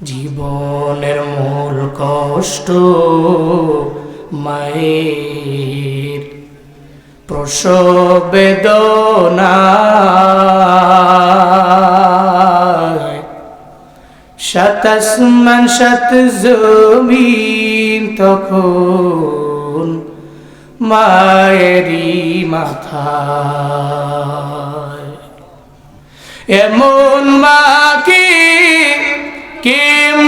জীবনের মূল কষ্ট মায়ের। প্রসব বেদনা শত আসমান শত জমিন তখন মায়েরই মাথা এমন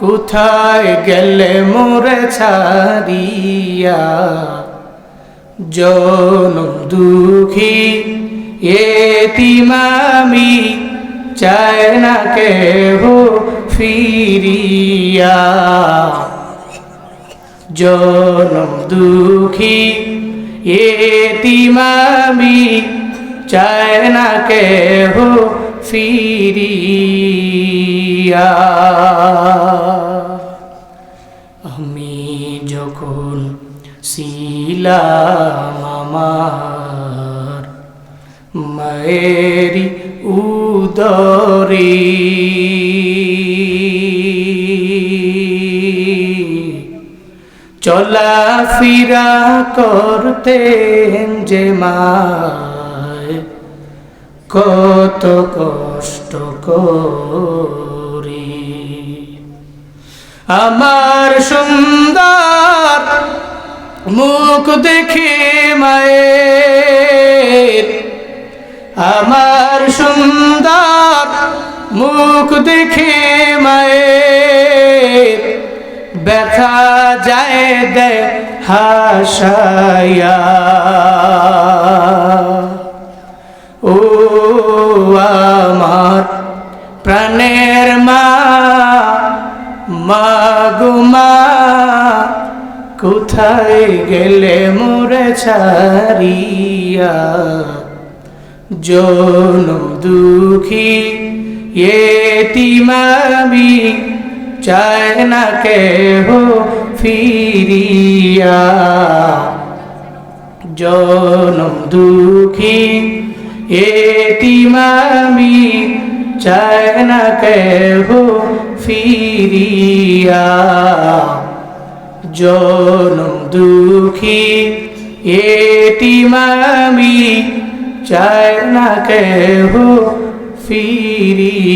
কোথায় গেলে মোরে ছাড়িয়া? জনম দুঃখী এতিমামি চায় না কেহ ফিরিয়া। জনম দুঃখী এতিমামি চায় না কেহ ফিরিয়া। আমি যখন ছিলাম আমার মায়েরি উদরে চলা ফিরা করতেন যে মায় কত কষ্ট করি আমার সুন্দর মুখ দেখে মায়ের। আমার সুন্দর মুখ দেখে মায়ের। ব্যথা যায় দে হাসায়া কোথায় গেলে মোরে ছাড়িয়া? জনম দুঃখী এতিমামি চায় না কেহ ফিরিয়া? জনম দুঃখী এতিমামি চায় না কেহ ফিরিয়া? জনম দুঃখী এতিমামি চায় না কেহ ফিরিয়া।